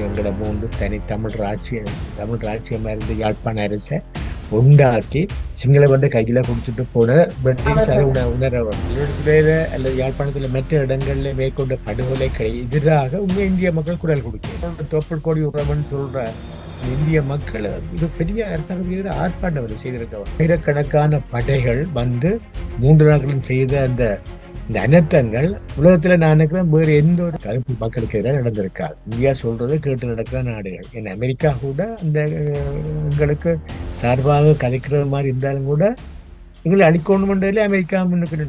எங்களை மூன்று தனி தமிழ் ராஜ்யம் தமிழ் ராஜ்யமா இருந்து யாழ்ப்பாண அரசை உண்டாக்கி சிங்கள வந்து கையில கொடுத்துட்டு போன பிரிட்டிஷ் உணர இடத்துல அல்லது யாழ்ப்பாணத்துல மற்ற இடங்கள்ல மேற்கொண்ட படுகொலைக்கு எதிராக உண்மை இந்திய மக்கள் குரல் கொடுக்க தொப்புள் கோடி உறவுன்னு சொல்ற இந்திய மக்கள் இது பெரிய அரசாங்கத்துக்கு எதிராக ஆர்ப்பாட்டம் செய்திருக்க ஆயிரக்கணக்கான படைகள் வந்து மூன்று நாட்களும் செய்த அந்த இந்த அனர்த்தங்கள் உலகத்துல நான் நினைக்கிறேன் வேறு எந்த ஒரு கருப்பு மக்களுக்கு எதிராக நடந்திருக்காது. இந்தியா சொல்றதை கேட்டு நடக்கிற நாடுகள். என் அமெரிக்கா கூட அந்த எங்களுக்கு சார்பாக கதைக்கிறது மாதிரி இருந்தாலும் கூட எங்களை அழிக்கணும்ன்றதுல அமெரிக்கா முன்னுக்கு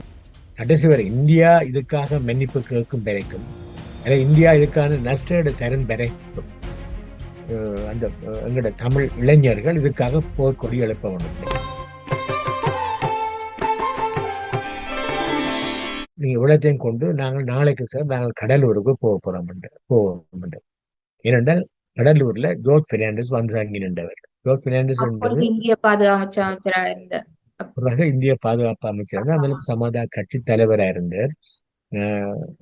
கடைசி வரை இந்தியா இதுக்காக மன்னிப்பு கேட்கும் வரைக்கும். அல்ல இந்தியா இதுக்கான நஷ்டஈடு தரும் வரைக்கும் அந்த எங்களோட தமிழ் இளைஞர்கள் இதுக்காக போர்க்கொடி எழுப்ப வேண்டும். நீங்க இவ்வளத்தையும் கொண்டு நாங்கள் நாளைக்கு சார் நாங்கள் கடலூருக்கு போக போறோம் போவோம் ஏனென்றால் கடலூர்ல ஜோர்ஜ் பெர்னாண்டஸ் வந்து அங்கி நின்றவர். ஜோர்ஜ் பெர்னாண்டஸ் என்பது இந்திய பாதுகாப்பு அமைச்சரா இருந்த பிறகு இந்திய பாதுகாப்பு அமைச்சர் அவருக்கு சமாதா கட்சி தலைவரா இருந்தார்.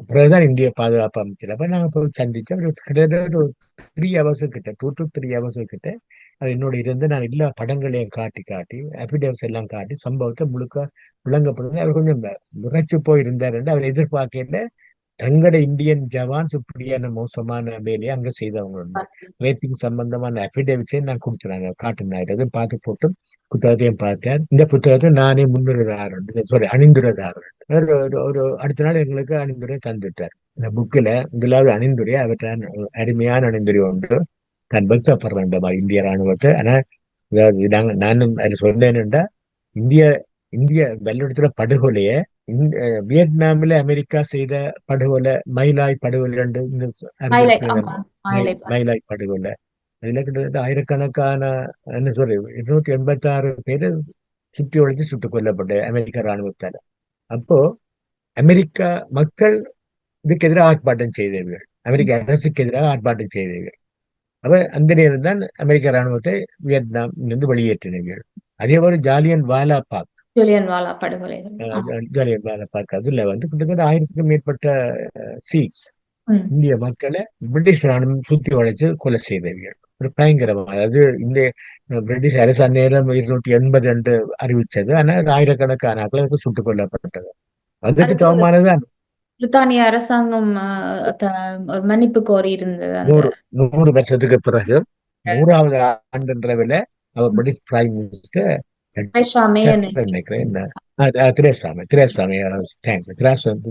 பிறகுதான் இந்திய பாதுகாப்பு அமைச்சர். அப்ப நாங்க போய் சந்திச்சோம். கிட்டத்தட்ட ஒரு த்ரீ ஹவர்ஸ் கிட்ட டூ டு த்ரீ ஹவர்ஸ் கிட்ட அது என்னோட இருந்து நான் எல்லா படங்களையும் காட்டி காட்டி அபிடேவிட்ஸ் எல்லாம் காட்டி சம்பவத்தை முழுக்க விளங்கப்படுது அவர் கொஞ்சம் முறைச்சு போய் இருந்தார் அவர் எதிர்பார்க்கல தங்கட இந்தியன் ஜவான்ஸ் இப்படியான மோசமான வேலையை அங்க செய்தவங்க ரேட்டிங் சம்பந்தமான அபிடேவிட்ஸை நான் கொடுத்துறாங்க. காட்டுனாரு அதையும் பார்த்து போட்டு புத்தகத்தையும் பார்த்தேன் இந்த புத்தகத்தை நானே முன்னுரைதாரன் சாரி அணிந்துரைதாரன் ஒரு ஒரு- அடுத்த நாள் எங்களுக்கு அணிந்துரை தந்துட்டார். இந்த புக்கில் முதலாவது அணிந்துரை அவற்றை அருமையான அணிந்துரை உண்டு நான் வெட்கப்படுறேன் இந்திய ராணுவத்தை ஆனா அதாவது நாங்க நானும் அதில் சொன்னேன்னுட்டா இந்திய இந்திய வெள்ளத்துல படுகொலைய வியட்நாமில் அமெரிக்கா செய்த படுகொலை மயிலாய் படுகொலை ரெண்டு மயிலாய் படுகொலை. அதுல கிட்டத்தட்ட ஆயிரக்கணக்கான என்ன சொல்ற இருநூத்தி எண்பத்தி ஆறு பேര് சுற்றி வளைச்சு சுட்டுக் கொல்லப்பட்ட அமெரிக்க ராணுவத்தால அப்போ அமெரிக்கா மக்கள் இதுக்கு எதிராக ஆர்ப்பாட்டம் செய்தவர்கள். அமெரிக்க அரசுக்கு எதிராக ஆர்ப்பாட்டம் செய்தவர்கள். அப்ப அந்த நேரம் தான் அமெரிக்க ராணுவத்தை வியட்நாம் இருந்து வெளியேற்றினீர்கள். அதே போல ஜாலியன் வாலா பாக். ஜூலியன் வாலா படுகொலை. ஆமா. ஜாலியன் வாலா பாக். அதுல வந்து கிட்டத்தட்ட ஆயிரத்துக்கும் மேற்பட்ட சீட்ஸ் ம். இந்திய மக்களை பிரிட்டிஷ் ராணுவம் சுத்தி வளைச்சு கொலை செய்தவர்கள். ஒரு பயங்கரமா அதாவது இந்த பிரிட்டிஷ் அரசு அந்நேரம் இருநூற்றி எண்பது என்று அறிவிச்சது. ஆனா அது ஆயிரக்கணக்கான சுட்டுக் கொல்லப்பட்டது. அதுக்கு அதுக்கு சமமானதான் பிரித்தானிய அரசாங்கம் ஒரு மன்னிப்பு கோரி இருந்தது நூறு நூறு வருஷத்துக்கு பிறகு நூறாவது ஆண்டுன்றவில அவர் British prime minister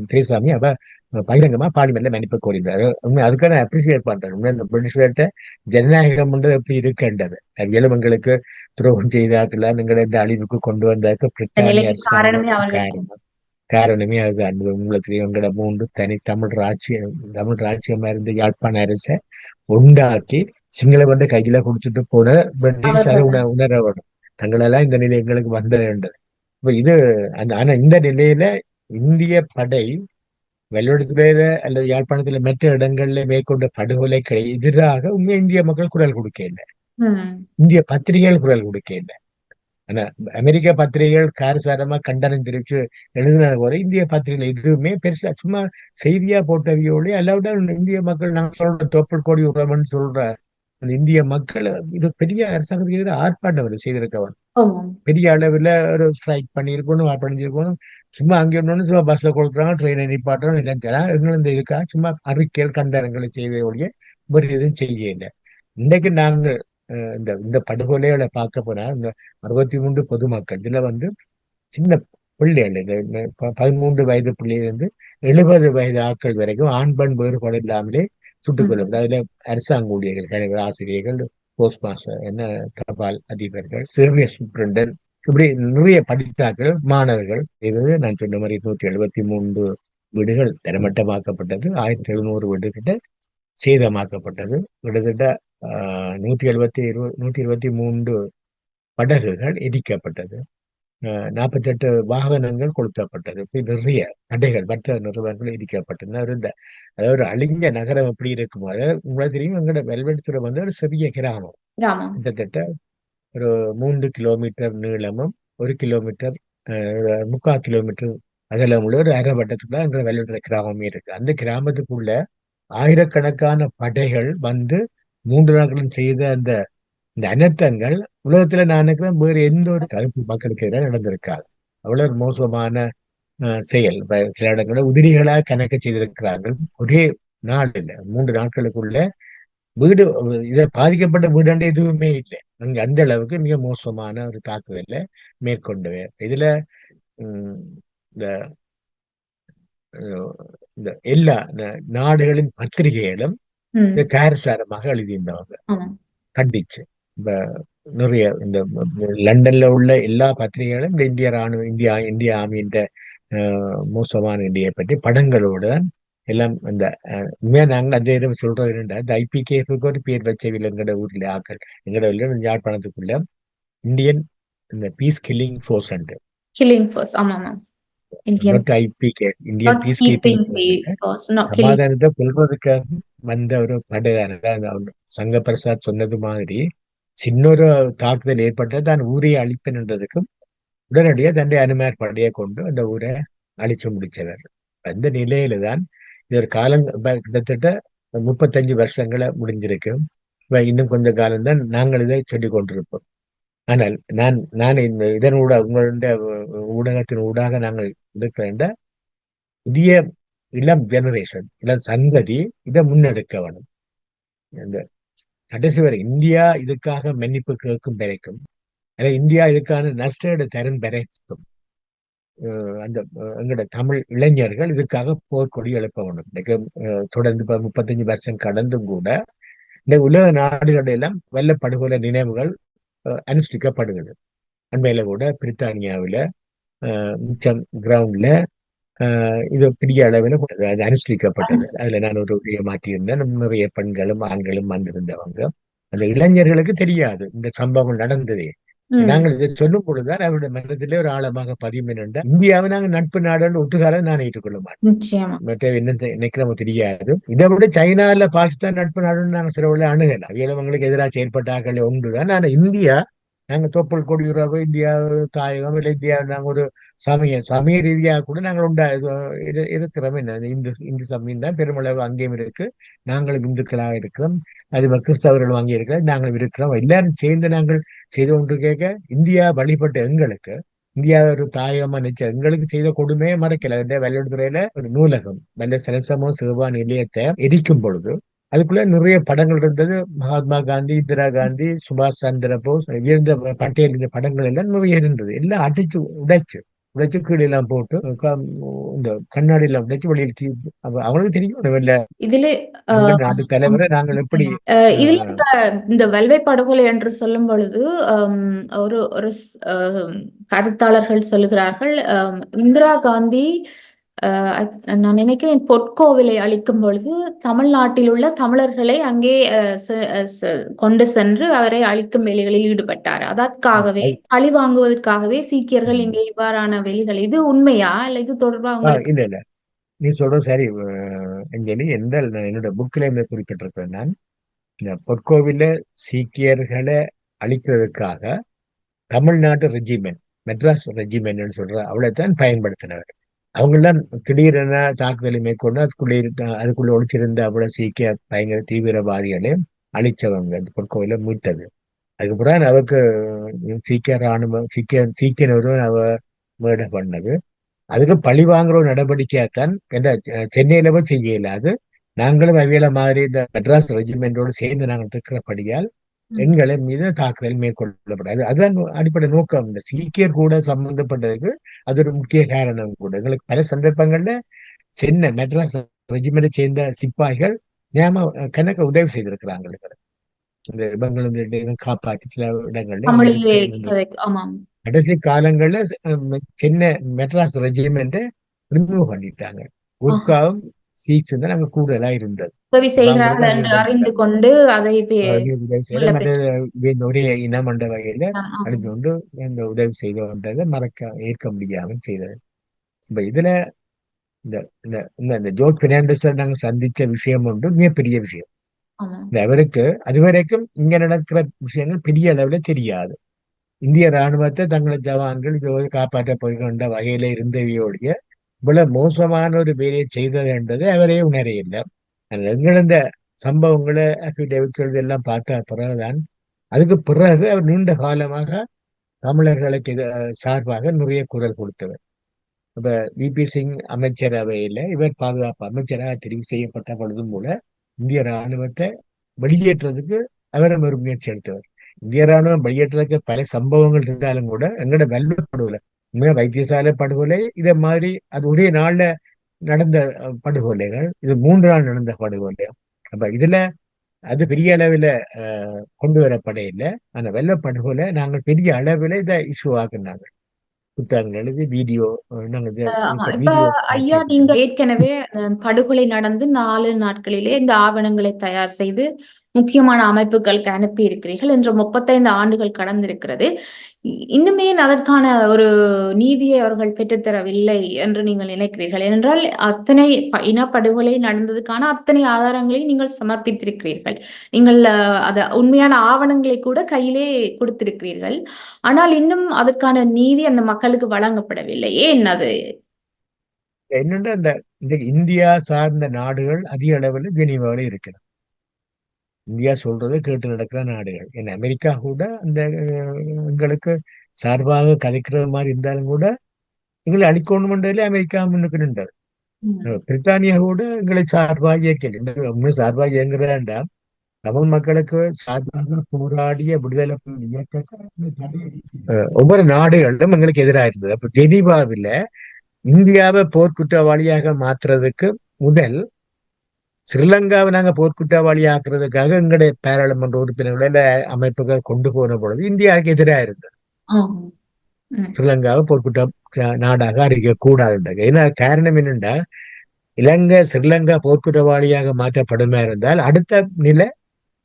Theresa May அவ பகிரங்கமா பார்லிமெண்ட்ல மன்னிப்பு கோரிந்தாரு உண்மை அதுக்கான அப்ரிசியேட் பண்றேன். இந்த பிரிட்டிஷ்கிட்ட ஜனநாயகம் எப்படி இருக்குன்றது? எலுமங்களுக்கு துரோகம் செய்தாக்கல நீங்கள் இந்த அழிவுக்கு கொண்டு வந்தாக்க பிரித்தானிய நிலைக்கு காரணமே அரசாங்கம் அவர்கள் காரணம் காரணமே அது அந்த உங்களுக்கு எங்களை மூன்று தனி தமிழ் ராஜ்யம் தமிழ் ராஜ்யமா இருந்து யாழ்ப்பாண அரசை உண்டாக்கி சிங்கள வந்து கையில கொடுத்துட்டு போன பிரிட்டிஷ் உணர வேணும் தங்களெல்லாம் இந்த நிலை எங்களுக்கு வந்ததுன்றது இப்ப இது அந்த ஆனா இந்த நிலையில இந்திய படை வெள்ளடத்துல அல்லது யாழ்ப்பாணத்துல மற்ற இடங்கள்ல மேற்கொண்ட படுகொலைக்கு எதிராக உண்மை இந்திய மக்கள் குரல் கொடுக்க இல்லை. இந்திய பத்திரிகைகள் குரல் கொடுக்க இல்லை அமெரிக்க பத்திரிகைகள் காரசாரமா கண்டனம் தெரிவிச்சு எழுதின போல இந்திய பத்திரிகைகள் எதுவுமே பெருசா சும்மா செய்தியா போட்டவையோட அல்லாவிட இந்திய மக்கள் நான் சொல்ற தொப்புள் கோடி உறவுன்னு சொல்ற அந்த இந்திய மக்கள் இது பெரிய அரசாங்கத்துக்கு எதிராக ஆர்ப்பாட்டம் செய்திருக்கவன் ஆமாம். பெரிய அளவுல ஒரு ஸ்ட்ரைக் பண்ணியிருக்கணும் பண்ணியிருக்கணும். சும்மா அங்கே இருந்தோன்னு சும்மா பஸ்ல கொடுக்குறாங்க ட்ரெயினை நிப்பாட்டுறோம் இல்லைன்னு எங்களை இந்த இதுக்காக சும்மா அறிக்கைகள் கண்டனங்களை செய்வதை ஒழிய ஒரு எதுவும் செய்யல. இன்னைக்கு நாங்க அஹ், இந்த இந்த படுகொலைகளை பார்க்க போனா இந்த அறுபத்தி மூன்று பொதுமக்கள் இதுல வந்து சின்ன பிள்ளைகள் இந்த பதிமூன்று வயது பிள்ளையிலிருந்து எழுபது வயது ஆட்கள் வரைக்கும் ஆண் பெண் வேறுபாடு இல்லாமலே சுட்டுக் கொல்லப்படும் அதுல அரசாங்க ஊழியர்கள் ஆசிரியர்கள் போஸ்ட் மாஸ்டர் என்ன தபால் அதிபர்கள் சேவை சூப்பரண்டன் இப்படி நிறைய படித்தாக்கள் மாணவர்கள். இது நான் சொன்ன மாதிரி நூத்தி எழுபத்தி மூன்று வீடுகள் தரமட்டமாக்கப்பட்டது. ஆயிரத்தி எழுநூறு வீடுகிட்ட சேதமாக்கப்பட்டது. கிட்டத்தட்ட ஆஹ், நூத்தி எழுபத்தி இரு நூத்தி இருபத்தி மூன்று படகுகள் எரிக்கப்பட்டது நாற்பத்தெட்டு வாகனங்கள் கொளுத்தப்பட்டது. இப்படி நிறைய கடைகள் வர்த்தக நிறுவனங்கள் இடிக்கப்பட்டன. இருந்த அதாவது ஒரு அழிஞ்ச நகரம் எப்படி இருக்குமோ அதாவது உங்களுக்கு தெரியும் எங்களோட வெல்வெடுத்துறை வந்து ஒரு சிறிய கிராமம். கிட்டத்தட்ட ஒரு மூன்று கிலோமீட்டர் நீளமும் ஒரு கிலோமீட்டர் முக்கால் கிலோமீட்டர் அகலமுள்ள ஒரு அரை வட்டத்துக்குள்ள எங்க வெள்ளத்துல கிராமமே இருக்கு. அந்த கிராமத்துக்குள்ள ஆயிரக்கணக்கான படைகள் வந்து மூன்று நாட்களும் செய்த அந்த இந்த அனர்த்தங்கள் உலகத்துல நான் நினைக்கிறேன் வேறு எந்த ஒரு கருப்பு மக்களுக்கு எதிராக நடந்திருக்காது. அவ்வளவு மோசமான அஹ், செயல். சில இடங்களில் உதிரிகளா கணக்க செய்திருக்கிறார்கள். ஒரே நாள் இல்லை மூன்று நாட்களுக்குள்ள வீடு இதை பாதிக்கப்பட்ட வீடாண்ட எதுவுமே இல்லை. அங்க அந்த அளவுக்கு மிக மோசமான ஒரு தாக்குதலை மேற்கொண்டு இதுல உம், இந்த இந்த எல்லா நாடுகளின் பத்திரிகைகளும். இந்த காரசாரமாக எழுதியிருந்தவங்க. கண்டிச்சு இப்ப நிறைய இந்த லண்டன்ல உள்ள எல்லா பத்திரிகைகளும் இந்த இந்திய ராணுவ இந்தியா இந்திய ஆர்மியின் மோசமான இந்தியை பற்றி படங்களோட எல்லாம் இந்த அஹ், உண்மையா நாங்கள் அதே இடம் சொல்றது என்னடா இந்த ஐபிகேஃபுக்கு ஒரு பேர் வச்சவில்லை எங்கட ஊர்ல ஆக்கள் எங்கட ஊர்ல யாழ்ப்பாணத்துக்குள்ள இந்தியன் இந்த peace killing force and Killing force. ஆமா, சமாதானத்தை கொள்வதற்காக வந்த ஒரு படையான சங்க பிரசாத் சொன்னது மாதிரி சின்ன ஒரு தாக்குதல் ஏற்பட்டது தான் ஊரை அழிப்பேன்ன்றதுக்கும் உடனடியாக தன்னை அனுமார் படையை கொண்டு அந்த ஊரை அழிச்சு முடிச்சவர் அந்த நிலையில தான் இது ஒரு காலம் கிட்டத்தட்ட முப்பத்தஞ்சு வருஷங்களை முடிஞ்சிருக்கு. இப்ப இன்னும் கொஞ்ச காலம்தான் நாங்கள் இதை சொல்லிக் கொண்டிருப்போம் ஆனால் நான் நான் இந்த இதன் ஊடாக உங்களுடைய ஊடகத்தின் ஊடாக நாங்கள் இருக்கிற புதிய இளம் ஜெனரேஷன் இளம் சந்ததி இதை முன்னெடுக்க வேணும் இந்த கடைசி வரை இந்தியா இதுக்காக மன்னிப்பு கேட்கும் வரைக்கும் இந்தியா இதுக்கான நஷ்டஈடு தரும் வரைக்கும் அந்த எங்களோட தமிழ் இளைஞர்கள் இதுக்காக போர்க்கொடி எழுப்ப வேண்டும். இன்னைக்கு தொடர்ந்து முப்பத்தஞ்சு வருஷம் கடந்தும் கூட இந்த உலக நாடுகள் எல்லாம் வெள்ள நினைவுகள் அனுஷ்டிக்கப்படுகிறது அண்மையில கூட பிரித்தானியாவில் மிச்சம் கிரவுண்டில் இது பெரிய அளவில் அது அனுஷ்டிக்கப்பட்டது. அதுல நான் ஒரு உரையை மாற்றியிருந்தேன். நிறைய பெண்களும் ஆண்களும் வந்திருந்தவங்க. அந்த இளைஞர்களுக்கு தெரியாது. இந்த சம்பவம் நடந்ததே. நாங்கள் இதை சொல்லும் பொழுதுதான் அவருடைய மனதிலே ஒரு ஆழமாக பதியும் என்னென்றால் இந்தியாவை நாங்கள் நட்பு நாடுன்னு ஒட்டுகாலம் நான் ஏற்றுக்கொள்ள மாட்டேன். மற்ற என்ன நினைக்கிறோமோ தெரியாது. இதை விட சைனால பாகிஸ்தான் நட்பு நாடுன்னு நாங்கள் சில உள்ள அணுகல அவியலவங்களுக்கு எதிராக செயற்பட்டாக்கள் ஒன்றுதான். ஆனா இந்தியா நாங்க தொப்புள் கொடியுறவு இந்தியா தாயகம் இல்லை இந்தியா நாங்க ஒரு சமய சமய ரீதியாக கூட நாங்கள் உண்டா இருக்கிறோம் என்ன இந்து இந்து சமயம் தான் பெருமளவு அங்கேயும் இருக்கு நாங்களும் இந்துக்களாக இருக்கிறோம் அது கிறிஸ்தவர்கள் வாங்கி இருக்கிறோம் நாங்களும் இருக்கிறோம் எல்லாரும் சேர்ந்து நாங்கள் செய்து கொண்டு கேட்க இந்தியா வழிபட்ட எங்களுக்கு இந்தியா ஒரு தாயகமா நினைச்ச எங்களுக்கு செய்த கொடுமையை மறைக்கல இந்த வெள்ளத்துறையில ஒரு நூலகம் வல்ல சரசமோ சிவபான் நிலையத்தை எரிக்கும் பொழுது அதுக்குள்ள நிறைய படங்கள் இருந்தது. மகாத்மா காந்தி இந்திரா காந்தி சுபாஷ் சந்திர போஸ் உயர்ந்த பட்டேல் இந்த படங்கள் எல்லாம் நிறைய இருந்தது. எல்லாம் அடிச்சு உடைச்சு உடைச்சு கீழே எல்லாம் போட்டு இந்த கண்ணாடி எல்லாம் உடைச்சு வெளியில் தீ அவ- அவங்களுக்கு தெரியும். வெள்ள இதுல நாட்டு தலைவரை நாங்கள் எப்படி இதுல இந்த வெள்வை படுகொலை என்று சொல்லும் பொழுது ஒரு ஒரு கருத்தாளர்கள் சொல்லுகிறார்கள் இந்திரா காந்தி நான் நினைக்கிறேன் பொற்கோவிலை அழிக்கும் பொழுது தமிழ்நாட்டில் உள்ள தமிழர்களை அங்கே கொண்டு சென்று அவரை அழிக்கும் வேலைகளில் ஈடுபட்டார். அதற்காகவே அது- பழி வாங்குவதற்காகவே சீக்கியர்கள். இங்கே இவ்வாறான வெளிகள் இது உண்மையா? இல்ல இது தொடர்பா ஆ, உங்களுக்கு? இல்ல இல்ல. நீ சொல்றது சரி. அஞ்சலி எந்த என்னோட புக்ல குறிப்பிட்டிருக்கேன் நான். இந்த பொற்கோவில சீக்கியர்களை அழிக்கிறதுக்காக தமிழ்நாட்டு ரெஜிமெண்ட் மெட்ராஸ் ரெஜிமெண்ட்னு சொல்ற அவ்வளவுதான் பயன்படுத்தினவர் அவங்களாம் திடீரென தாக்குதலை மேற்கொண்டு அதுக்குள்ளே இருக்க அதுக்குள்ள ஒழிச்சிருந்த அவ்வளவு சீக்கிய பயங்கர தீவிரவாதிகளையும் அழிச்சவங்க அந்த பொற்கோவில மீட்டது. அதுக்கப்புறம் அவருக்கு சீக்கிய ராணுவம் சீக்கிய சீக்கியனரும் அவ மேட பண்ணது. அதுக்கு பழி வாங்குற ஒரு நடவடிக்கையாத்தான் என்ற சென்னையிலவும் சென்னையில போய் செய்ய இயலாது நாங்களும் அவியல மாதிரி இந்த மெட்ராஸ் ரெஜிமெண்டோடு சேர்ந்து நாங்கள் இருக்கிறபடியால் எங்களை மீது தாக்குதல் மேற்கொள்ளப்படாது. அதுதான் அடிப்படை நோக்கம். இந்த சீக்கியர் கூட சம்பந்தப்பட்டதுக்கு அது ஒரு முக்கிய காரணம் கூட. எங்களுக்கு பல சந்தர்ப்பங்கள்ல சென்னை மெட்ராஸ் ரெஜிமெண்டை சேர்ந்த சிப்பாய்கள் ஞாபக கணக்க உதவி செய்திருக்கிறாங்க. இந்த இவங்களை இந்த இடம் காப்பாற்றி சில இடங்கள்ல கடைசி காலங்கள்ல சென்னை மெட்ராஸ் ரெஜிமெண்ட்டை ரிமூவ் பண்ணிட்டாங்க. குர்காவும் சீட்ஸ் தான் அங்க கூடுதலா இருந்தது. உதவி செய்கிறார்கள் என்று அறிந்து கொண்டு அதை ஒரே இனம் என்ற வகையில. அனுப்பி கொண்டு இந்த உதவி செய்தோன்றதை மறக்க ஏற்க முடியாமல் செய்தது. இப்ப இதுல இந்த இந்த இந்த- ஜோர்ஜ் பெர்னாண்டஸை நாங்க சந்திச்ச விஷயம் ஒன்று மிகப்பெரிய விஷயம். அவருக்கு அதுவரைக்கும் இங்க நடக்கிற விஷயங்கள் பெரிய அளவுல தெரியாது. இந்திய ராணுவத்தை தங்களை ஜவான்கள் காப்பாற்ற போய்கொண்ட வகையில இருந்தவையோடைய இவ்வளவு மோசமான ஒரு வேலையை செய்தது என்றது அவரே உணரையில்லை எங்கள் இந்த சம்பவங்களை அஃபிடேவிட்ஸ் எல்லாம் பார்த்த பிறகுதான் அதுக்கு பிறகு அவர் நீண்ட காலமாக தமிழர்களுக்கு சார்பாக நிறைய குரல் கொடுத்தவர். இப்ப விபி சிங் அமைச்சரவையில இவர் பாதுகாப்பு அமைச்சராக தெரிவு செய்யப்பட்ட பொழுதும் கூட இந்திய ராணுவத்தை வெளியேற்றுறதுக்கு அவரும் ஒரு முயற்சி எடுத்தவர். இந்திய ராணுவம் வெளியேற்றதுக்கு பல சம்பவங்கள் இருந்தாலும் கூட எங்கட வெல்வ படுகொலை உண்மையா வைத்தியசாலை படுகொலை இதை மாதிரி அது ஒரே நாள்ல நடந்த படுகொலைகள். இது மூன்று நாள் நடந்த படுகொலை. அப்ப இதுல அது பெரிய அளவில் கொண்டு வரப்பட இல்லை. ஆனா வெள்ள படுகொலை நாங்கள் பெரிய அளவில் இதை இஷ்யூ ஆக்குனாங்க. புத்தகங்கள் எழுதி வீடியோ ஐயா நீங்க ஏற்கனவே படுகொலை நடந்து நாலு நாட்களிலே இந்த ஆவணங்களை தயார் செய்து முக்கியமான அமைப்புகளுக்கு அனுப்பி இருக்கிறீர்கள் என்ற முப்பத்தைந்து ஆண்டுகள் கடந்திருக்கிறது. இன்னுமே அதற்கான ஒரு நீதியை அவர்கள் பெற்றுத்தரவில்லை என்று நீங்கள் நினைக்கிறீர்கள். ஏனென்றால் அத்தனை இனப்படுகொலை நடந்ததுக்கான அத்தனை ஆதாரங்களையும் நீங்கள் சமர்ப்பித்திருக்கிறீர்கள். நீங்கள் அத உண்மையான ஆவணங்களை கூட கையிலே கொடுத்திருக்கிறீர்கள். ஆனால் இன்னும் அதற்கான நீதி அந்த மக்களுக்கு வழங்கப்படவில்லை. ஏன் அது? என்னென்ன இந்த இந்தியா சார்ந்த நாடுகள் அதிக அளவில் ஜெனீவாவில் இருக்கிறது. இந்தியா சொல்றதை கேட்டு நடக்கிற நாடுகள். ஏன்னா அமெரிக்கா கூட அந்த எங்களுக்கு சார்பாக கதைக்கிறது மாதிரி இருந்தாலும் கூட எங்களை அழிக்கணும்ன்றதுல அமெரிக்கா முன்னுக்கு நின்றது. பிரித்தானியா கூட எங்களை சார்பாக இயக்கல சார்பாக இயங்குறேன்டா தமிழ் மக்களுக்கு சார்பாக போராடிய விடுதலை அஹ், ஒவ்வொரு நாடுகளிலும் எங்களுக்கு எதிராக இருந்தது அப்ப ஜெனீவாவில் இந்தியாவை போர்க்குற்றவாளியாக மாத்துறதுக்கு முதல் ஸ்ரீலங்காவை நாங்க போர்க்குற்றவாளி ஆக்குறதுக்காக எங்களுடைய பாராளுமன்ற உறுப்பினர்கள் அமைப்புகள் கொண்டு போன பொழுது இந்தியாவுக்கு எதிராக இருந்தது. ஸ்ரீலங்காவை போர்க்குற்ற நாடாக அறிவிக்க கூடாதுன்றாங்க. ஏன்னா காரணம் என்னென்றா இலங்கை ஸ்ரீலங்கா போர்க்குற்றவாளியாக மாற்றப்படுமா இருந்தால் அடுத்த நிலை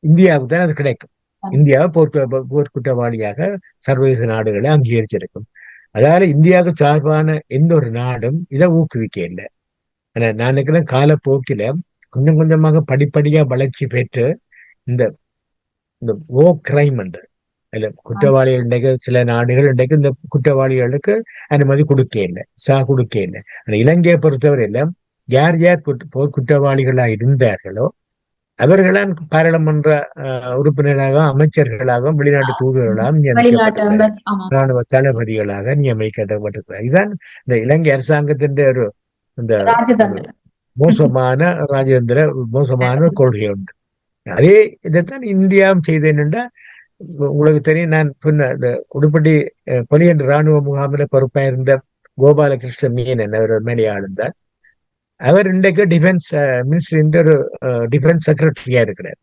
இந்தியாவுக்கு தான் அது கிடைக்கும். இந்தியாவை போர்க்கு போர்க்குற்றவாளியாக சர்வதேச நாடுகளை அங்கீகரிச்சிருக்கும். அதாவது இந்தியாவுக்கு சார்பான எந்த ஒரு நாடும் இதை ஊக்குவிக்க இல்லை. நான் நினைக்கிறேன் காலப்போக்கில கொஞ்சம் கொஞ்சமாக படிப்படியா வளர்ச்சி பெற்று இந்த இந்த ஓ கிரைம் என்று இல்ல குற்றவாளிகள் இன்றைக்கு சில நாடுகள் இன்றைக்கு இந்த குற்றவாளிகளுக்கு அனுமதி கொடுக்க இல்லை சா கொடுக்க இல்லை ஆனா இலங்கையை பொறுத்தவரையில யார் யார் குற்ற- போர் குற்றவாளிகளா இருந்தார்களோ அவர்களாம் பாராளுமன்ற உறுப்பினராக அமைச்சர்களாகவும் வெளிநாட்டு அம்பஸ் ஆமா. ராணுவ தளபதிகளாக நியமிக்கப்பட்டிருக்கிறார் இதுதான் இந்த இலங்கை அரசாங்கத்தின் ஒரு இந்த மோசமான ராஜேந்திர மோசமான கொள்கை உண்டு அதே இதைத்தான் இந்தியாவும் செய்து உங்களுக்கு தெரியும் நான் சொன்ன இந்த உடுப்பட்டி அஹ், பொலியன் ராணுவ முகாமில பொறுப்பாக இருந்த கோபாலகிருஷ்ண மீனன் அவர் மேலையாளுந்தார் அவர் இன்றைக்கு டிஃபென்ஸ் மினிஸ்டர் ஒரு டிஃபென்ஸ் செக்ரட்டரியா இருக்கிறார்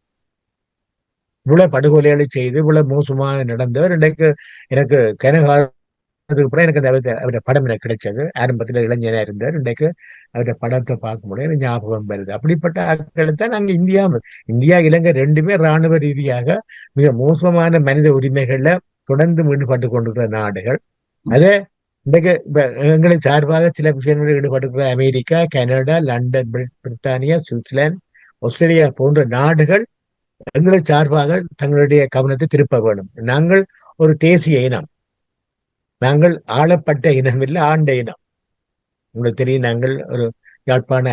இவ்வளவு படுகொலைகளை செய்து இவ்வளவு மோசமாக நடந்தவர் இன்றைக்கு எனக்கு கனகால அதுக்கப்புறம் எனக்கு அந்த அவருடைய அவருடைய படம் எனக்கு கிடைச்சது. ஆரம்பத்தில் இளைஞராக இருந்தார். இன்றைக்கு அவருடைய படத்தை பார்க்கும்போது எனக்கு ஞாபகம் வருது. அப்படிப்பட்ட ஆட்களை தான் நாங்க இந்தியா இந்தியா இலங்கை ரெண்டுமே ராணுவ ரீதியாக மிக மோசமான மனித உரிமைகள்ல தொடர்ந்து ஈடுபட்டு கொண்டிருக்கிற நாடுகள். அதே இன்றைக்கு எங்களை சார்பாக சில விஷயங்களில் ஈடுபட்டிருக்கிற அமெரிக்கா கனடா லண்டன் பிரித்தானியா சுவிட்சர்லாந்து ஆஸ்திரேலியா போன்ற நாடுகள் எங்களை சார்பாக தங்களுடைய கவனத்தை திருப்ப வேண்டும். நாங்கள் ஒரு தேசிய இனம். நாங்கள் ஆளப்பட்ட இனம் இல்லை ஆண்ட இனம். உங்களுக்கு தெரியும் நாங்கள் ஒரு யாழ்ப்பாண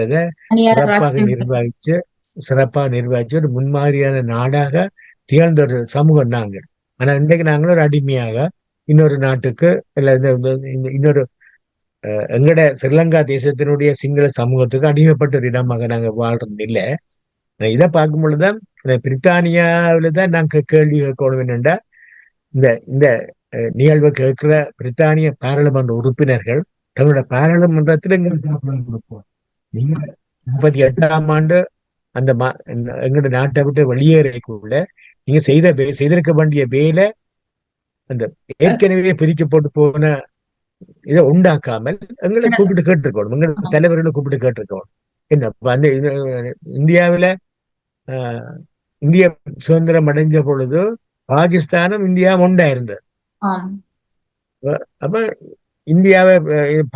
தனியார் சிறப்பாக நிர்வகிச்சு சிறப்பாக நிர்வகிச்சு ஒரு முன்மாதிரியான நாடாக திகழ்ந்த ஒரு சமூகம் நாங்கள். ஆனா இன்றைக்கு நாங்கள் ஒரு அடிமையாக இன்னொரு நாட்டுக்கு இல்ல இன்னொரு எங்கட ஸ்ரீலங்கா தேசத்தினுடைய சிங்கள சமூகத்துக்கு அடிமைப்பட்ட ஒரு இடமாக நாங்க வாழ்றது இல்லை. இதை பார்க்கும் பொழுதுதான் பிரித்தானியாவில தான் நாங்க கேள்வி கேட்கணும் என்னென்றா இந்த இந்த நிகழ்வை கேட்கிற பிரித்தானிய பாராளுமன்ற உறுப்பினர்கள் தங்களோட பாராளுமன்றத்தில் எங்களுக்கு தாக்கல் கொடுப்போம்? நீங்க முப்பத்தி எட்டாம் ஆண்டு அந்த மா எங்களோட நாட்டை விட்டு வெளியேறக்குள்ள நீங்க செய்த செய்திருக்க வேண்டிய வேலை அந்த ஏற்கனவே பிரிச்சு போட்டு போன இதை உண்டாக்காமல் எங்களை கூப்பிட்டு கேட்டிருக்கணும் எங்களோட தலைவர்களை கூப்பிட்டு கேட்டிருக்கணும் என்ன அந்த இந்தியாவில இந்திய சுதந்திரம் அடைஞ்ச பொழுது பாகிஸ்தானும் இந்தியா ஒன்றா இருந்தது அப்ப இந்தியாவை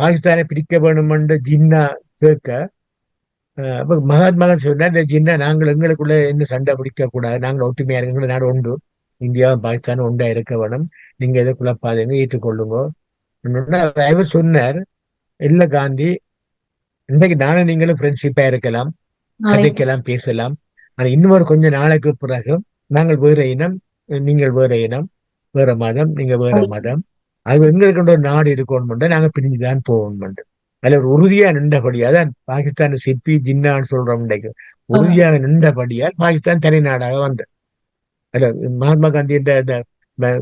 பாகிஸ்தானை பிரிக்க வேணும் என்று ஜின்னா கேட்க அப்ப மகாத்மா காந்தி சொன்னார் இந்த ஜின்னா நாங்கள் எங்களுக்குள்ள என்ன சண்டை பிடிக்க கூடாது. நாங்கள் ஒற்றுமையா இருக்க நாடு உண்டு. இந்தியா பாகிஸ்தான் ஒன்றா இருக்க வேணும். நீங்க எதை குழப்பாதீங்க ஏற்றுக்கொள்ளுங்க. அவர் சொன்னார் இல்ல காந்தி இன்றைக்கு நானும் நீங்களும் ஃப்ரெண்ட்ஷிப்பா இருக்கலாம் கதைக்கலாம் பேசலாம். ஆனா இன்னும் ஒரு கொஞ்ச நாளைக்கு பிறகு நாங்கள் வேற இனம் நீங்கள் வேற இனம். வேற மதம் நீங்க வேற மதம். அது எங்களுக்கு ஒரு நாடு இருக்கணும் நாங்க பிரிஞ்சுதான் போகணும் அதுல ஒரு உறுதியா நின்றபடியா தான் பாகிஸ்தான் சிப்பி ஜின்னான்னு சொல்றோம் உறுதியாக நின்றபடியால் பாகிஸ்தான் தனி நாடாக வந்தது. அதுல மகாத்மா காந்தி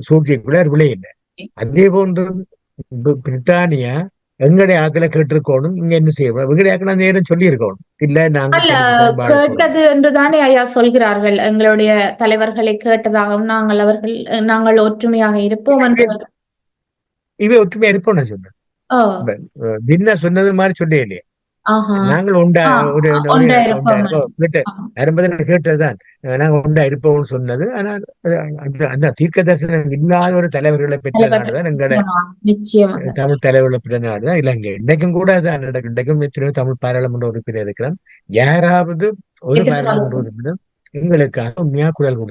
சூழ்ச்சிக்குள்ள விலை இல்லை அதே போன்று பிரித்தானியா எங்களுடைய ஆக்களை கேட்டிருக்கணும் இங்க என்ன செய்யணும் எங்களுடைய ஆக்களை நேரம் சொல்லி இருக்கணும் இல்ல நாங்க. கேட்டது என்றுதானே ஐயா சொல்கிறார்கள் எங்களுடைய தலைவர்களை கேட்டதாகவும் நாங்கள் அவர்கள் நாங்கள் ஒற்றுமையாக இருப்போம் என்று இவை ஒற்றுமையா இருப்போம் நான் சொன்னேன் பின்ன சொன்னது மாதிரி சொன்னே இல்லையா. நாங்கள் உண்டா ஒரு ஆ, ஒரு- ஒன்றா உண்டா இருப்போம். இருப்போம் கேட்டு ஆமா. ஆரம்பத்தில் கேட்டதுதான் நாங்க உண்டா இருப்போம்னு சொன்னது. ஆனா அந்த- தீர்க்க தரிசனம் இல்லாத ஒரு தலைவர்களை பெற்ற நாடுதான் எங்களோட நிச்சயமாக தமிழ் தலைவர்களை பெற்ற நாடுதான் இலங்கை இன்னைக்கும் கூட அதான் நடக்கும் இன்னைக்கும் எத்தனையோ தமிழ் பாராளுமன்ற உறுப்பினர் இருக்கிறோம் யாராவது ஒரு பாராளுமன்ற உறுப்பினர் எங்களுக்காக உண்மையா குரல் கொடுத்து